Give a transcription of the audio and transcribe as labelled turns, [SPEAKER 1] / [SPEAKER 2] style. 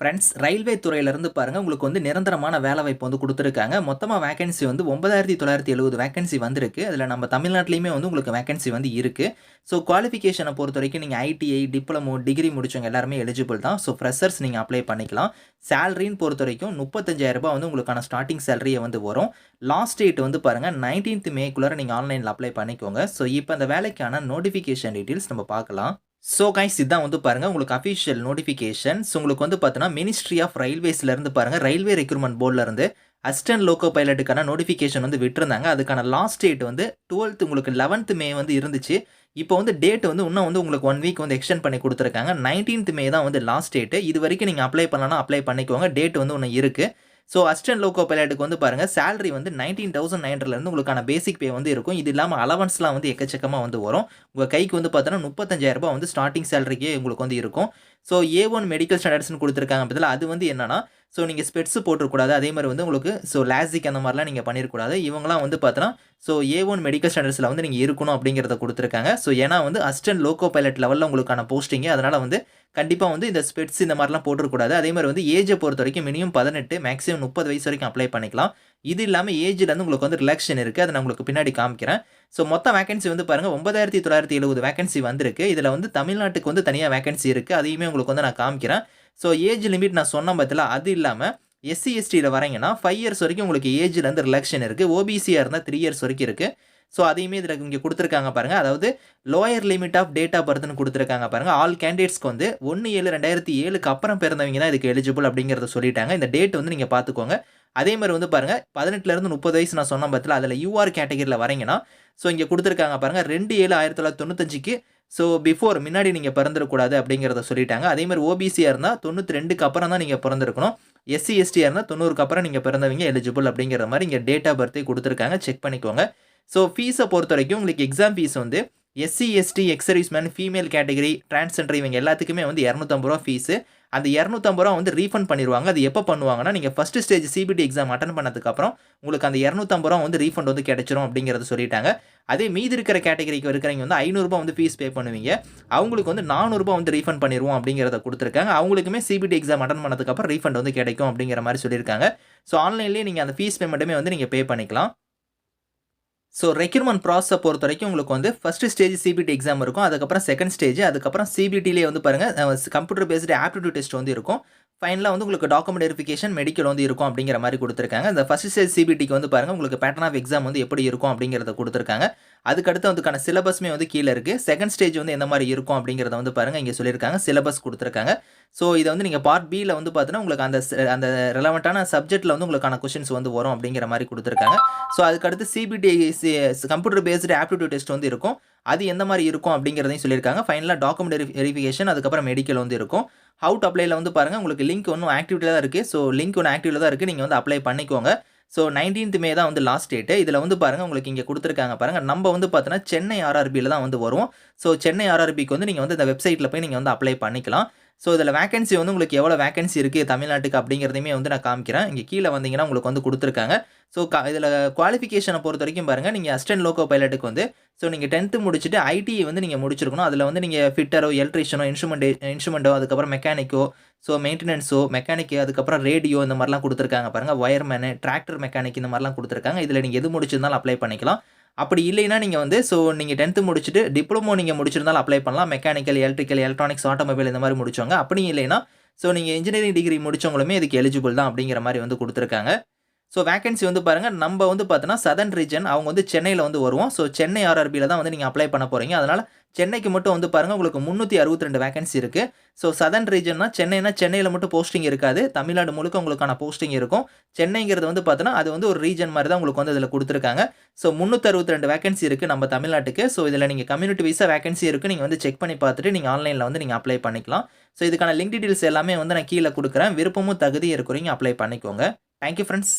[SPEAKER 1] Friends railway துறையிலேருந்து பாருங்கள் உங்களுக்கு வந்து நிரந்தரமான வேலை வாய்ப்பு வந்து கொடுத்துருக்காங்க. மொத்தமாக வேகன்சி வந்து ஒன்பதாயிரத்தி தொள்ளாயிரத்தி எழுபது வேகன்சி வந்திருக்கு. அதில் நம்ம தமிழ்நாட்டிலையுமே வந்து உங்களுக்கு வேகன்சி வந்து இருக்குது ஸோ குவாலிஃபிகேஷனை பொறுத்த வரைக்கும் நீங்கள் ஐடிஐ டிப்ளமோ டிகிரி முடிச்சவங்க எல்லாருமே எலிஜிபிள் தான். ஸோ ஃப்ரெஷர்ஸ் நீங்கள் அப்ளை பண்ணிக்கலாம். சேலரின்னு பொறுத்த வரைக்கும் முப்பத்தஞ்சாயிரம் ரூபாய் வந்து உங்களுக்கான ஸ்டார்டிங் சேலரியை வந்து வரும். லாஸ்ட் டேட் வந்து பாருங்கள் நைன்டீன்த் மேக்குள்ளே நீங்கள் ஆன்லைனில் அப்ளை பண்ணிக்கோங்க. ஸோ இப்போ அந்த வேலைக்கான நோட்டிஃபிகேஷன் டீட்டெயில்ஸ் நம்ம பார்க்கலாம். ஸோ கைஸ் இதான் வந்து பாருங்கள் உங்களுக்கு அஃபிஷியல் நோட்டிஃபிகேஷன்ஸ் உங்களுக்கு வந்து பார்த்தீங்கன்னா மினிஸ்ட்ரி ஆஃப் ரயில்வேஸ்லேருந்து பாருங்கள் ரயில்வே ரெக்ரூட்மெண்ட் போர்ட்லேருந்து அசிஸ்டன்ட் லோக்கோ பைலட்டுக்கான நோட்டிஃபிகேஷன் வந்து விட்டுருந்தாங்க. அதுக்கான லாஸ்ட் டேட் வந்து டுவெல்த் உங்களுக்கு லெவன்த் மே வந்து இருந்துச்சு. இப்போ வந்து டேட் வந்து இன்னும் வந்து உங்களுக்கு ஒன் வீக் வந்து எக்ஸ்டெண்ட் பண்ணி கொடுத்துருக்காங்க. நைன்டீன்த் மே தான் வந்து லாஸ்ட் டேட்டு இது வரைக்கும் நீங்கள் அப்ளை பண்ணலாம் அப்ளை பண்ணிக்கோங்க. டேட் வந்து ஒன்று இருக்குது ஸோ அசிஸ்டன்ட் லோக்கோ பைலட்டுக்கு வந்து பாருங்கள் சேலரி வந்து நைன்டீன் தௌசண்ட் நைன்லேருந்து உங்களுக்கான பேசிக் பே வந்து இருக்கும். இது இல்லாமல் அலவன்ஸ்லாம் வந்து எக்கச்சக்கமாக வந்து வரும். உங்கள் கைக்கு வந்து பார்த்தோன்னா முப்பத்தஞ்சாயிரரூபா வந்து ஸ்டார்டிங் சேலரிக்கே உங்களுக்கு வந்து இருக்கும். ஸோ ஏ ஒன் மெடிக்கல் ஸ்டாண்டர்ட்ஸ்னு கொடுத்துருக்காங்க பதில் அது வந்து என்னன்னா ஸோ நீங்கள் ஸ்பெட்ஸ் போட்டுருக்கூடாது அதே மாதிரி வந்து உங்களுக்கு ஸோ லாசிக் அந்த மாதிரிலாம் நீங்கள் பண்ணிடக்கூடாது இவங்களாம் வந்து பார்த்தோன்னா ஸோ ஏ ஒன் மெடிக்கல் ஸ்டாண்டர்ட்ஸில் வந்து நீங்கள் இருக்கணும் அப்படிங்கிறத கொடுத்துருக்காங்க. ஸோ ஏன்னா வந்து அஸ்டன் லோக்கோ பைலட் லெவலில் உங்களுக்கான போஸ்டிங்கு அதனால் வந்து கண்டிப்பாக வந்து இந்த ஸ்பெட்ஸ் இந்த மாதிரிலாம் போட்டுருக்கூடாது அதே மாதிரி வந்து ஏஜை பொறுத்த வரைக்கும் மினிமம் பதினெட்டு மேக்ஸிமம் முப்பது வயசு வரைக்கும் அப்ளை பண்ணிக்கலாம். இது இல்லாமல் ஏஜில் வந்து உங்களுக்கு வந்து ரிலாக்ஷன் இருக்குது அதை நான் உங்களுக்கு பின்னாடி காமிக்கிறேன். ஸோ மொத்த வேகன்சி வந்து பாருங்கள் ஒன்பதாயிரத்தி தொள்ளாயிரத்தி எழுபது வேகன்சி வந்திருக்கு. இதில் வந்து தமிழ்நாட்டுக்கு வந்து தனியாக வேகன்சி இருக்குது அதையுமே உங்களுக்கு வந்து நான் காமிக்கிறேன். ஸோ ஏஜ் லிமிட் நான் சொன்ன பற்றில அது இல்லாமல் எஸ்சி எஸ்டியில் வரீங்கன்னா ஃபைவ் இயர்ஸ் வரைக்கும் உங்களுக்கு ஏஜ்லேருந்து ரிலாக்ஷன் இருக்குது ஓபிசியாக இருந்தால் த்ரீ இயர்ஸ் வரைக்கும் இருக்குது ஸோ அதையுமே இதில் இங்கே கொடுத்துருக்காங்க பாருங்கள் அதாவது lower limit of date of பர்த்னு கொடுத்துருக்காங்க பாருங்கள் ஆல் கேண்டிடேட்ஸ்க்கு வந்து ஒன்று ஏழு ரெண்டாயிரத்தி ஏழுக்கு அப்புறம் பிறந்தவங்க தான் இதுக்கு எலிஜிபிள் அப்படிங்கிறத சொல்லிட்டாங்க. இந்த டேட் வந்து நீங்கள் பார்த்துக்கோங்க அதே மாதிரி வந்து பாருங்கள் பதினெட்டுலேருந்து முப்பது வயசு நான் சொன்ன பத்தில் அதில் யூஆர் கேட்டகரியில் வரீங்கன்னா ஸோ இங்கே கொடுத்துருக்காங்க பாருங்கள் ரெண்டு ஏழு ஆயிரத்தி தொள்ளாயிரத்தி தொண்ணூத்தஞ்சுக்கு ஸோ பிஃபோர் முன்னாடி நீங்கள் பிறந்திருக்கூடாது அப்படிங்கிறத சொல்லிட்டாங்க. அதே மாதிரி ஓபிசியாக இருந்தால் தொண்ணூற்றி ரெண்டுக்கு அப்புறம் தான் நீங்கள் பிறந்திருக்கணும். எஸ்சி எஸ்டியாக இருந்தால் தொண்ணூறுக்கு அப்புறம் நீங்கள் பிறந்தவங்க எலிஜிபிள் அப்படிங்கிற மாதிரி இங்கே டேட் ஆஃப் பர்த்தே கொடுத்துருக்காங்க. செக் பண்ணிக்கோங்க. ஸோ ஃபீஸை பொறுத்த வரைக்கும் உங்களுக்கு எக்ஸாம் ஃபீஸ் வந்து SC ST ex serviceman female category transgender இவங்க எல்லாத்துக்குமே வந்து இரநூத்தம்பது ரூபா ஃபீஸு அந்த இரநூத்தம்பது ரூபா வந்து ரீஃபண்ட் பண்ணிடுவாங்க அது எப்போ பண்ணுவாங்கன்னா நீங்கள் first stage CBT exam attend பண்ணதுக்கப்புறம் உங்களுக்கு அந்த இரநூத்தம்பது ரூபா வந்து ரீஃபண்ட் வந்து கிடைச்சிரும் அப்படிங்கிறத சொல்லிட்டாங்க. அதே மீதி இருக்கிற கேட்டகரிக்கு இருக்கிறவங்க வந்து ஐநூறுரூபா வந்து ஃபீஸ் பே பண்ணுவீங்க. அவங்களுக்கு வந்து நானூறுரூபா வந்து ரீஃபண்ட் பண்ணிடுவோம் அப்படிங்கிறத கொடுத்துருக்காங்க. அவங்களுக்குமே சிபிடி எக்ஸாம் அட்டன் பண்ணதுக்கப்புறம் ரீஃபண்ட் வந்து கிடைக்கும் அப்படிங்கிற மாதிரி சொல்லியிருக்காங்க. ஸோ ஆன்லைன்லேயே நீங்கள் அந்த ஃபீஸ் பேமெண்ட்டுமே வந்து நீங்கள் பே பண்ணிக்கலாம். ஸோ ரெக்யூர்மெண்ட் ப்ராசஸை பொறுத்த வரைக்கும் உங்களுக்கு வந்து ஃபஸ்ட்டு ஸ்டேஜ் சிபிடி எக்ஸாம் இருக்கும். அதுக்கப்புறம் செகண்ட் ஸ்டேஜ் அதுக்கப்புறம் சிபிடிலே வந்து பாருங்கள் கம்ப்யூட்டர் பேஸ்டு ஆப்டிடியூட் டெஸ்ட் வந்து இருக்கும். ஃபைனலாக வந்து உங்களுக்கு டாக்குமெண்ட் வெரிஃபிகேஷன் மெடிக்கல் வந்து இருக்கும் அப்படிங்கிற மாதிரி கொடுத்துருக்காங்க. இந்த ஃபஸ்ட் ஸ்டேஜ் சிபிடிக்கு வந்து பாருங்கள் உங்களுக்கு பேட்டர்ன் ஆஃப் எக்ஸாம் வந்து எப்படி இருக்கும் அப்படிங்கிறத கொடுத்துருக்காங்க. அதுக்கடுத்து அதுக்கான சிலபஸ்மே வந்து கீழே இருக்குது செகண்ட் ஸ்டேஜ் வந்து எந்த மாதிரி இருக்கும் அப்படிங்கிறத வந்து பாருங்கள் இங்கே சொல்லியிருக்காங்க. சிலபஸ் கொடுத்துருக்காங்க. ஸோ இதை வந்து நீங்கள் பார்ட் பியில் வந்து பார்த்தீங்கன்னா உங்களுக்கு அந்த அந்த ரெலவெண்ட்டான சப்ஜெக்ட்டில் வந்து உங்களுக்கான கொஷின்ஸ் வந்து வரும் அப்படிங்கிற மாதிரி கொடுத்துருக்காங்க. ஸோ அதுக்கடுத்து CBT computer based aptitude test வந்து இருக்கும். அது எந்த மாதிரி இருக்கும் அப்படிங்கிறதையும் சொல்லியிருக்காங்க. ஃபைனலாக டாக்குமெண்ட் வெரிஃபிகேஷன் அதுக்கப்புறம் மெடிக்கல் வந்து இருக்கும். ஹவு டு அப்ளைல வந்து பாருங்கள் உங்களுக்கு லிங்க் ஒன்றும் ஆக்டிவிட்டியில் தான் இருக்குது ஸோ லிங்க் ஒன்று ஆக்டிவில் தான் இருக்குது நீங்கள் வந்து அப்ளை பண்ணிக்கோங்க. ஸோ நைன்டீன்த் மே தான் வந்து லாஸ்ட் டேட்டு இதில் வந்து பாருங்கள் உங்களுக்கு இங்கே கொடுத்துருக்காங்க பாருங்கள் நம்ம வந்து பார்த்தோன்னா சென்னை ஆர்ஆர்பியில் தான் வந்து வரும் ஸோ சென்னை ஆர்ஆர்பிக்கு வந்து நீங்கள் வந்து இந்த வெப்சைட்டில் போய் நீங்கள் வந்து அப்ளை பண்ணிக்கலாம். ஸோ இதில் வேகன்சி வந்து உங்களுக்கு எவ்வளோ வேகன்சி இருக்குது தமிழ்நாட்டுக்கு அப்படிங்கிறதையுமே வந்து நான் காமிக்கிறேன். இங்கே கீழே வந்தீங்கன்னா உங்களுக்கு வந்து கொடுத்துருக்காங்க. ஸோ க இதில் குவாலிஃபிகேஷனை பொறுத்த வரைக்கும் பாருங்கள் நீங்கள் அசிஸ்டன்ட் லோக்கோ பைலட்டுக்கு வந்து ஸோ நீங்கள் டென்த்து முடிச்சுட்டு ஐடி வந்து நீங்கள் முடிச்சிருக்கணும். அதில் வந்து நீங்கள் ஃபிட்டரோ எலக்ட்ரிஷியனோ இன்ஸ்ட்ருமெண்ட் இன்ஸ்ட்ருமெண்ட்டோ அதுக்கப்புறம் மெக்கானிக்கோ ஸோ மெயின்டெனன்ஸோ மெக்கானிக்கு அதுக்கப்புறம் ரேடியோ இந்த மாதிரிலாம் கொடுத்துருக்காங்க பாருங்கள் ஒயர்மேனு டிராக்டர் மெக்கானிக் இந்த மாதிரிலாம் கொடுத்துருக்காங்க. இதில் நீங்கள் எது முடிச்சிருந்தாலும் அப்ளை பண்ணிக்கலாம். அப்படி இல்லைன்னா நீங்கள் வந்து ஸோ நீங்கள் டென்த்து முடிச்சுட்டு டிப்ளமோ நீங்கள் முடிச்சிருந்தாலும் அப்ளை பண்ணலாம். மெக்கானிக்கல் எலக்ட்ரிக்கல் எலக்ட்ரானிக்ஸ் ஆட்டோமொபைல் இந்த மாதிரி முடிச்சவங்க. அப்படி இல்லைன்னா ஸோ நீங்கள் இன்ஜினியரிங் டிகிரி முடிச்சவங்களுமே இதுக்கு எலிஜிபிள் தான் அப்படிங்கிற மாதிரி வந்து கொடுத்துருக்காங்க. ஸோ வேகன்சி வந்து பாருங்கள் நம்ம வந்து பார்த்தோன்னா சதன் ரீஜன் அவங்க வந்து சென்னையில் வந்து வருவோம். ஸோ சென்னை ஆர்ஆர்பியில் தான் வந்து நீங்கள் அப்ளை பண்ண போகிறீங்க அதனால் சென்னைக்கு மட்டும் வந்து பாருங்கள் உங்களுக்கு முந்நூற்றி அறுபத்தி ரெண்டு வேகன்சி இருக்குது ஸோ சதன் ரீஜன்னா சென்னைனா சென்னையில் மட்டும் போஸ்டிங் இருக்காது. தமிழ்நாடு முழுக்க உங்களுக்கான போஸ்டிங் இருக்கும். சென்னைங்கிறது வந்து பார்த்தோன்னா அது வந்து ஒரு ரீஜன் மாதிரி தான் உங்களுக்கு வந்து இதில் கொடுத்துருக்காங்க. ஸோ முந்நூற்றி அறுபத்தி ரெண்டு வேகன்சி இருக்குது நம்ம தமிழ்நாட்டுக்கு. ஸோ இதில் நீங்கள் கம்யூனிட்டி வைஸாக வேகன்சி இருக்குது நீங்கள் வந்து செக் பண்ணி பார்த்துட்டு நீங்கள் ஆன்லைனில் வந்து நீங்கள் அப்ளை பண்ணிக்கலாம். ஸோ இதுக்கான லிங்க் டீட்டெயில்ஸ் எல்லாமே வந்து நான் கீழே கொடுக்குறேன். விருப்பமும் தகுதி இருக்கிறீங்க அப்ளை பண்ணிக்கோங்க. Thank you friends